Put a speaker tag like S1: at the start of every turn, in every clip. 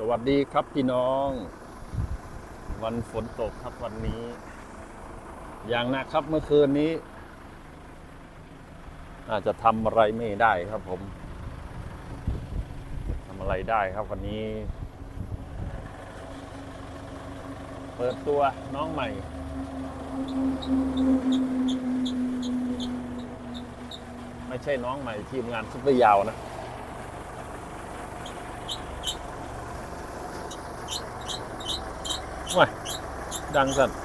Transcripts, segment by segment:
S1: สวัสดีครับพี่น้อง วันฝนตกครับวันนี้ อย่างหนักครับเมื่อคืนนี้ อาจจะทำอะไรไม่ได้ครับผมทำอะไรได้ครับวันนี้ เปิดตัวน้องใหม่ ไม่ใช่น้องใหม่ทีมงานซุปเปอร์ยาวนะ ว้ายดังสัตว์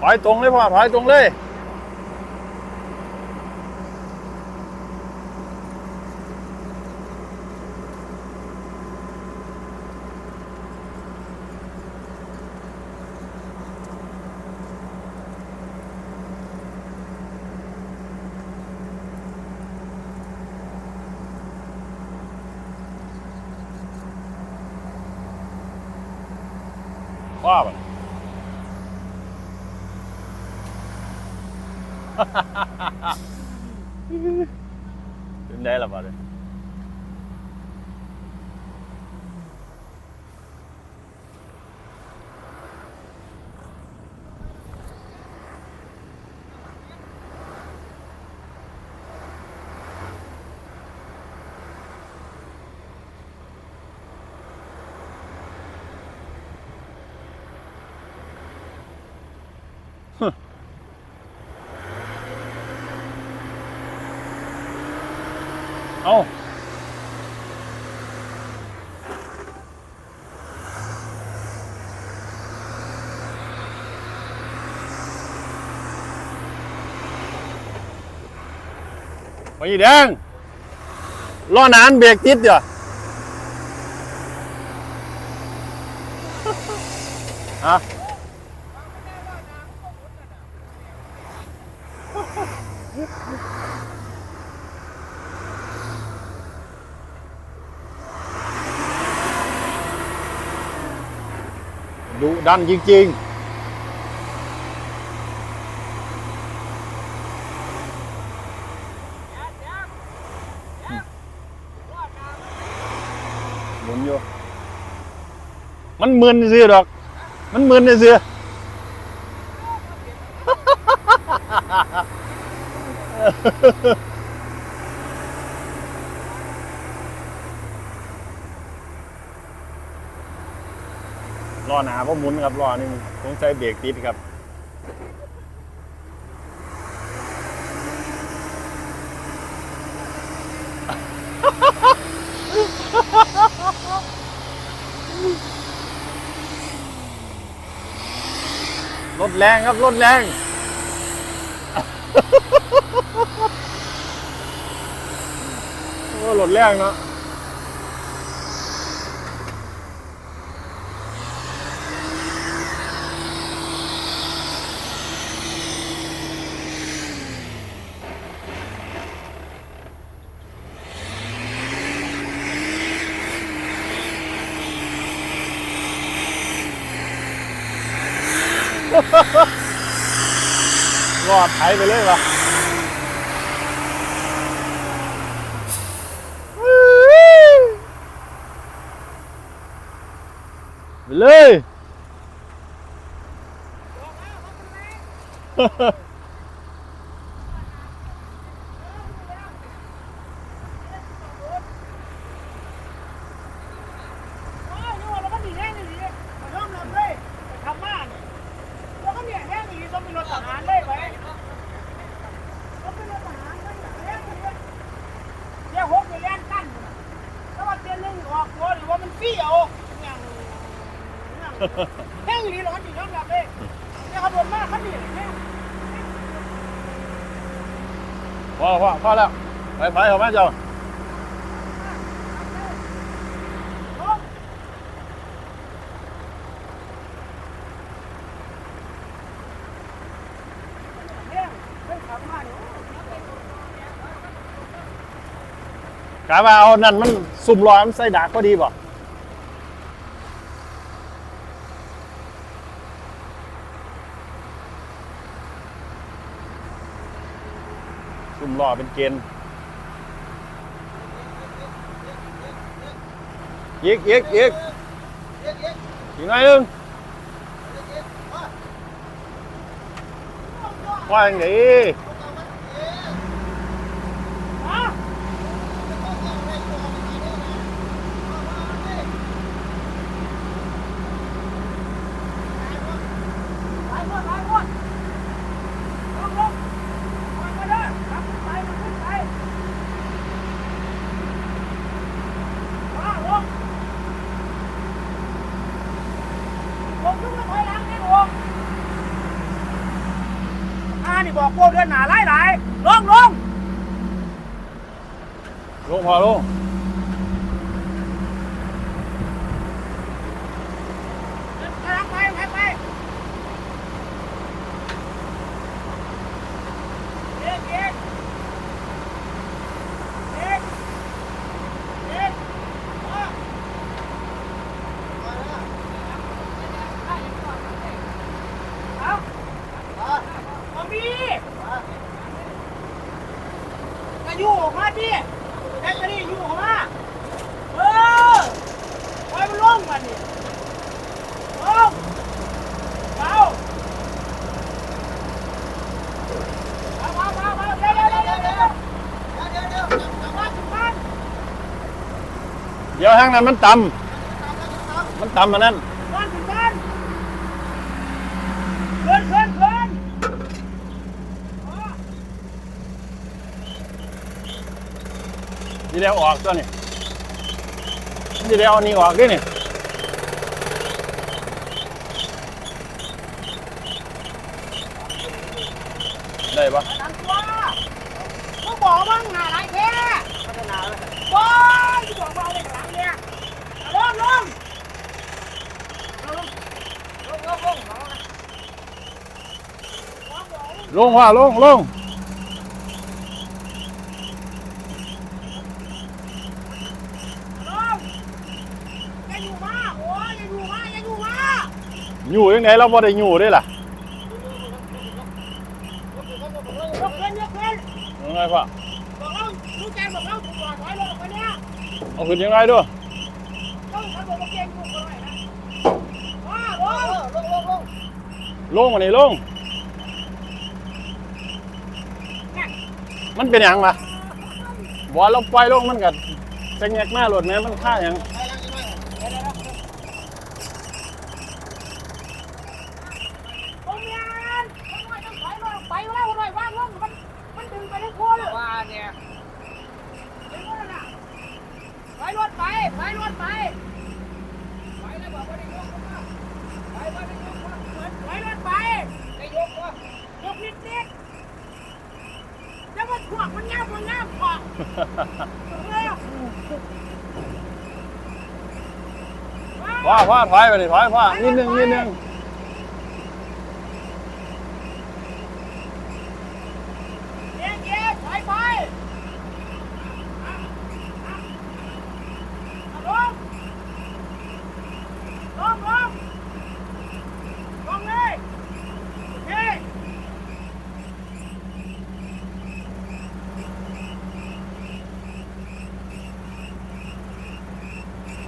S1: ถอยตรงเลยพ่อถอยตรงเลย ว่าแบบเป็นได้หรอปะเนี่ยเอ้า ไปอีแดงล้อนานเบรกติดเดี๋ยวฮะดุดันจริงๆหมุนอยู่ มันมึนซื้อดอก มันมึนซื้อล้อหนาเพราะหมุนครับล้อนี่ต้องใช้เบรกติดครับ แรงครับรถแรง โอ้รถแรงเนาะ รอดไถไปเลยวะไปเลย
S2: แห้งอยู่ดีร้อนอยู่ยอมรับเลยเนี่ยขาโดนมากขาหนีแห้ง
S1: พอพอพอแล้วไปไปเอามาเจ้าขาว่าเอานั่นมันสุ่มลอยมันใส่ดาก็ดีบ่ สุ่มรอเป็นเกณฑ์อีกอีกอีกอีกหน่อยนึงว่าอย่างนี้
S3: อะไปหมดไปหมดลงลงไปมาเด้อขับขึ้นไปมันขึ้นไปมาลงลง ขึ้นมาถอยหลังนี่ลงอ่านี่บอกโกเดือนหนาไล่หลายลงลง
S1: ลงพอลง
S3: ไปไปไปไปเด็กเด็กเด็กเด็กมาเอาเอามีมา อยู่อกมาดิแท็กซี่อยู่ออกมาเออไปมันลงมาดิลงเบาเบาเบาเบาเบาเร็วเร็วเร็วเร็วเร็วเดี๋ยวเดี๋ยวเดี๋ยวกลับบ้านกลับบ้าน
S1: เดี๋ยวทางนั้นมันต่ำมันต่ำมานั่น
S3: บ้นถึงบ้านเกินเกินเกิน
S1: นี่เดี๋ยวออกตัวนี่นี่เดี๋ยวเอานี่ออกด้วยนี่ได้ปะ
S3: หลังตัวมึงบอกว่าหนาไรแท้บอยมึงบอกว่าเอาไปหลังเนี่ยลงลงลงลงลงลง
S1: ลงว่าลงลง
S3: ลงอย่าอยู่มาโอ้ยอย่าอยู่มาอย่าอยู่มา
S1: อยู่ยังไงเราบ่ได้อยู่ด้วยล่ะ
S3: ยกเงินยกเงิน
S1: ยังไงพ่อ
S3: บอกเราลูกแกบอกเราถูกหลอกถอยลงไปเนี่ย
S1: เอาขึ้นยังไงด้วย
S3: เขาเขาบอกว่าเกงถูกอะไรนะว้าลงลงลงลง
S1: ลงมานี่ลงมันเป็นหยังล่ะบ่เราปล่อยลงมันก็จะแงกหน้ารถแม่มันค่าหยัง
S3: ตรงนี้ต้องถอยลงไปแล้วหน่อยว่างลงมันมันดึงไปทั้งคู่เลย
S4: ว่าเนี่ย
S3: ดึงแล้วนะถอยรถไปถอยรถไป
S4: ไปแล้วบอกว่าได้ยกมาไปว่าได้ยกมา
S3: ถอยรถไป
S4: ได้ยกว่าย
S3: กนิดนิดแล้วมันถ่วงมันง่ามมันง่ามขอกเลย
S1: ว่าพ่อถอยไปดิถอยพ่อนิดนึงนิดนึง
S3: เย็นเย็นถอยไปลงลงลงลงเลยเฮ้ย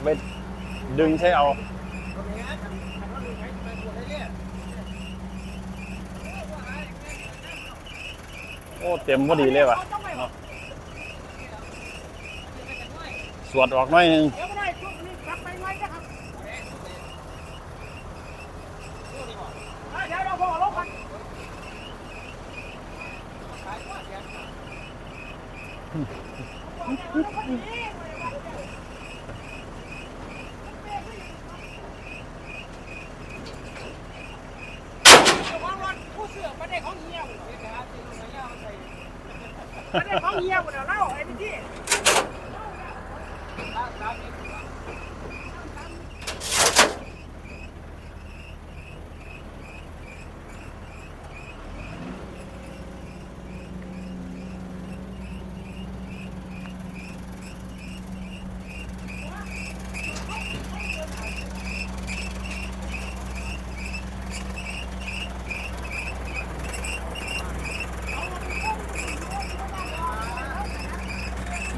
S1: ไป ดึงใช้เอา
S4: ตรงนี้ทำทำรถดูไหมไปปวดได้เนี่ย
S1: โอ้เต็มพอดีเลยว่ะเนาะสวดออกหน่อยหนึง
S3: เดี๋ยวไม่ได้ช่วงนี้กลับไปไว้นะครับเดี๋ยวเราพอลงกัน
S4: วางรถผู้เสือไม่ได้ของเหี้ยวเดี๋ยวหาที่ลงมาย่ามาใส่
S3: ไม่ได้ของเฮียหมดแล้วเล่าไอ้นี่
S4: ต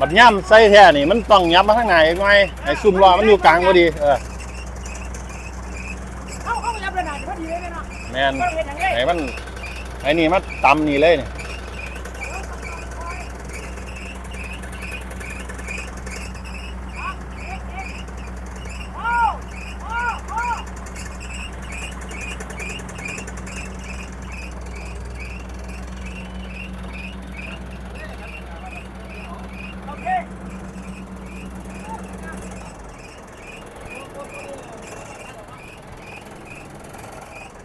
S1: บัดย่ำใส่แท้นี่มันต้องยับมาข้างในหน่อยให้ซุ่มล้อมันอยู่กลางพอดีเออ
S2: เข้าเข้าไปยับระนาดพอดีเลยเนาะ
S1: แมน
S2: ก็เห็นอย่างนี้
S1: ไอ้มันไอ้นี่มาตำนี่เลยนี่
S2: โอ้โอ้โอ้โอเค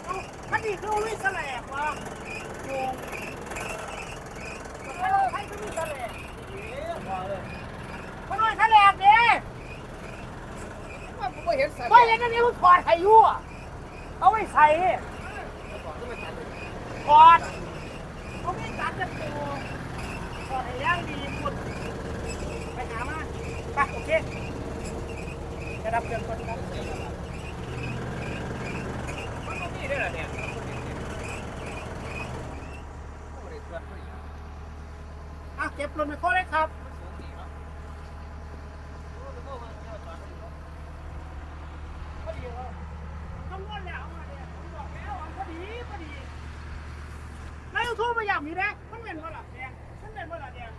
S2: เอา อันนี้คือวิสแลกวะโยงใครคือวิสแลกคนน้อยทะแลกเด้
S4: ว่าผมไม่เห็นสัตว์
S2: ไม่เห็นอันนี้มันถอดไข่ยั่วเอาไว้ใส่ถอดเขาไม่ตัดจะตัวถอดให้ย่างดีหมดไปหามาไปโอเคจะรับเงินก่อนครับ
S4: มันก็มีด้วยเหรอเนี่ย
S2: อะ เก็บลงไปโค้เลยครับพอดีครับคำนวณแล้วมาเนี่ยผมบอกแล้วว่าพอดีพอดีนายยูทูบมาอย่างนี้นะมันเป็นว่าหลับแดงมันเป็นว่าหลับแดง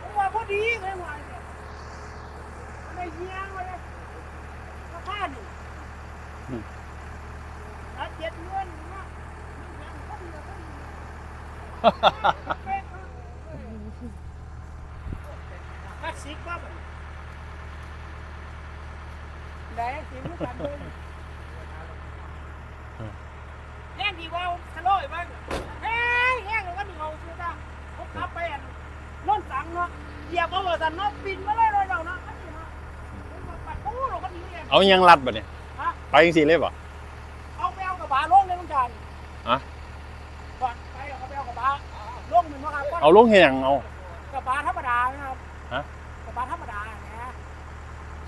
S2: ผมว่าพอดีเลยว่าเนี่ยไม่เงี้ยมาเลยราคาหนึ่งแล้วเจ็ดเงินนะพอดีพอดี คลาสสิกว่าแบบได้สิลูกกันเลยแห้งดีว่าทะเลาะอีกบ้างแห้งแห้งแล้วก็หนึ่งเอาซื้อได้ผมขับไปอันน้นสังเนาะเหยียบเอาเบอร์สันเนาะบินมาเลยเลยเราเนาะอันนี้เนาะผมว่าปัดโอ้เราก็หนีเลย
S1: เอายังรัดบ่เนี่ย
S2: ฮะ
S1: ไปจังซี่เลยบ่
S2: เอาไปเอากระบะลงเลยลุงจัน
S1: อะ
S2: ก่อนไปเอาไปเอากระบะลงเหมือนว่าครับ
S1: เอาลงเฮ็ดหยังเอา
S2: กระบะธรรมดานะครับ
S1: ฮะ
S2: กระบะธรรมดานะ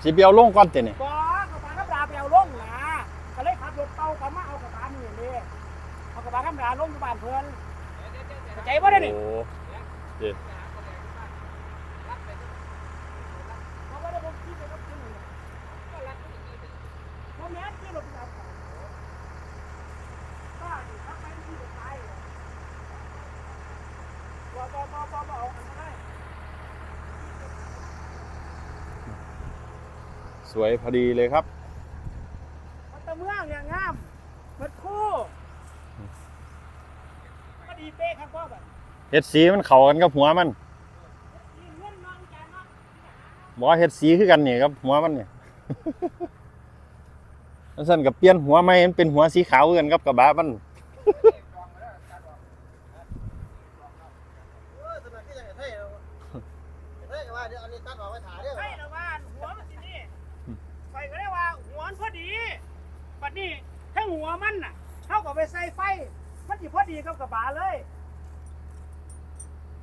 S1: สิไปเอาลงก่อนตินี่
S2: บ่กระบะธรรมดาไปเอาลงนะก็เลยขับรถเก่ากลับมาเอากระบะนี่เลยเอากระบะธรรมดาลงที่บ้านเพื่อนเข้าใจบ่ได้นี่
S1: โอ้
S2: เพราะว่าได้ผมขี่ไปกับที่นี่ผมแม่นขี่รถไปเอาของป้าดิขับไปที่รถไฟเลยบ่บ่บ่บ่บ่เอาอันนั้นได้
S1: สวยพอดีเลยครับ
S2: มันตะเมืองอย่างงามมันคู่ก็ดีเป๊ะครับพ่อแบบ
S1: เฮ็ดสีมันเข้ากันกับหัวมัน
S2: นี่เงินน้องจานเนาะ
S1: บ่เฮ็ดสีคือกันนี่ครับหัวมันนี่อันซั่นก็เปลี่ยนหัวใหม่มันเป็นหัวสีขาวคือกันกับกระบะมัน
S2: ใช่แล้วว่าหัวมันสินี่ไฟก็ได้ว่าหัวมันพอดีปัดนี้ ถ้าหัวมันน่ะเท่ากับไปใส่ไฟ มันสิพอดีกับกระบะเลย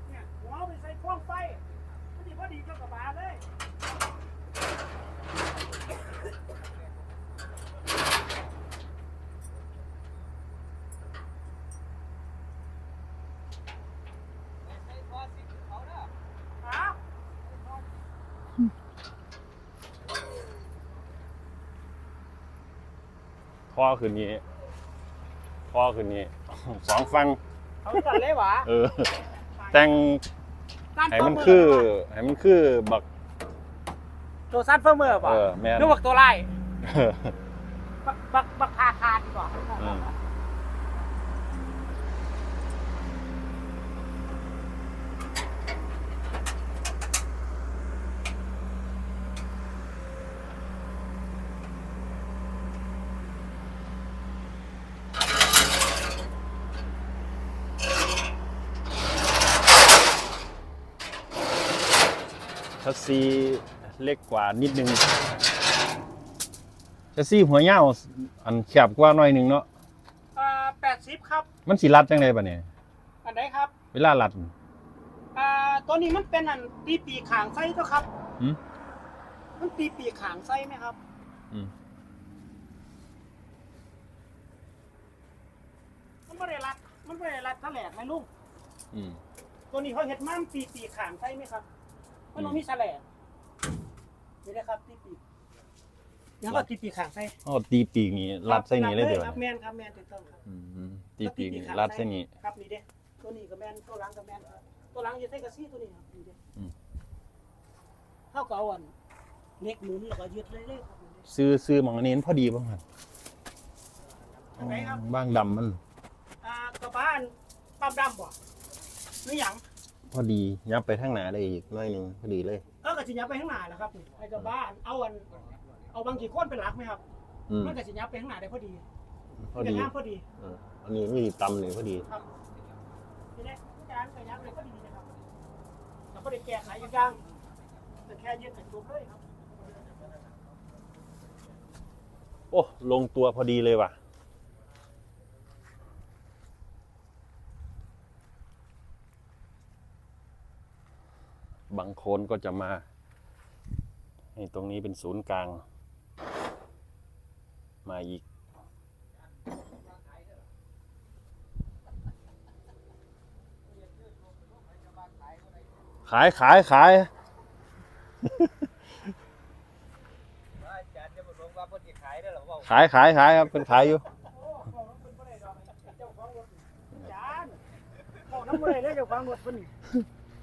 S2: เนี่ยหัวไปใส่พ่วงไฟ มันสิพอดีกับกระบะเลย
S1: อขึ้นนี้ท่อขึ้นนี้ สองฟัง
S2: เอาจัดเลยวะ
S1: เออ แต่งให้มันคือให้มันคือบัก
S2: ตัวซันเฟิร์มเมอร์ป่ะ
S1: เออแม่น
S2: นึกว่าตัวไล่บักบักบักคาคาดีกว่า
S1: อืม ชัส ซีเล็กกว่านิดนึงชัสซีหัวยาวอันแคบกว่าหน่อยหนึงเนาะ
S2: อ่าแปดสิบครับ
S1: มันสิรัดจังไดบัดนี้
S2: อันไหนครับ
S1: เวลารัด
S2: อ่าตัวนี้มันเป็นอันตีปีกขางไส้ตัวครับ
S1: หืม
S2: มันตีปีกขางไส้ไหมครับ
S1: อืม
S2: มันไม่ได้รัดมันไม่ได้รัดทะแหลกไหมลุง
S1: อืม
S2: ตัวนี้เขาเห็ดมั่มตีปีกขางไส้ไหมครับ มันต้องมีสแลนนี่นะครับตีปีกยังก็ตีปีกขางใส่
S1: อ๋อตีปีกนี่รัดเส้นนี้เลยเดี๋ยว
S2: ครับแมนครับแมนถูกต้องครับ
S1: อืมตีปีกนี่รัดเส้นนี้
S2: ครับนี่เด้ตัวนี้ก็แมนตัวหลังก็แมนครับตัวหลังจะใส่กระซี่ตัวนี้ครับนี่เด้
S1: อืม
S2: เท่ากับเอาอันเล็กหมุนแล้วก็ยึดเลยเลยครับนี่เด้
S1: ซื้อซื้อหมองอันนี้มันพอดีบ้างครับ
S2: ทางไหนครับ
S1: บ้างดำมัน
S2: อ่ากระบ้านปั๊มดำบ่หรือหยัง
S1: พอดียับไปทางหนาได้อีกหน้อยหนึงพอดีเลย
S2: เออกระสิยับไปข้างหน้าแหล้วครับนี่ไอ้กระบ้านเอาอันเอาบางกี่คนเป็นหลักไหมครับ
S1: อืม
S2: มันกระสิยับไปข้างหน้าได้พอดี
S1: พอดี
S2: เป็นงามพอดี
S1: เอออันนี้ไม่ตำเลยพอดี
S2: ครับทีนี้ผู้การกระยับเลยก็ดีนะครับเราก็ได้แก้ไขอย่างย่างแต่แค่ยึดแต่ตัวเลยครับ
S1: โอ้ลงตัวพอดีเลยว่ะ คนก็จะมาให้ตรงนี้เป็นศูนย์กลาง มาอีก ขายขายขาย
S4: ขาย
S1: ขายขายครับเป็นขายอยู่
S2: โอ้บอกน้ำเป็นบ่ได้ดอกเจ้านบอกน้ำบ่ได้เลยเจ้าของรถเพิ่นนี่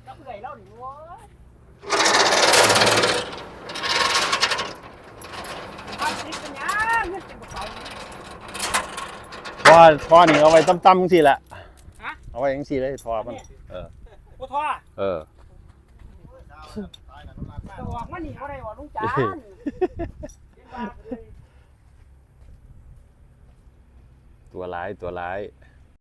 S2: จับเอื่อยแล้วนี่โว้ยทำสิเป็นหยังเงินเป็นกระเป๋า
S1: ทอทอนี่เอาไว้ตั้มๆสิแหละ
S2: ฮะ
S1: เอาไว้ยังสิเลยทอมัน เออ
S2: โอ้ท่อ
S1: เออ
S2: จะออกมาหนีอะไรวะลุงจานเห็นว่าเลย
S1: ตัวร้ายตัวร้าย
S2: เ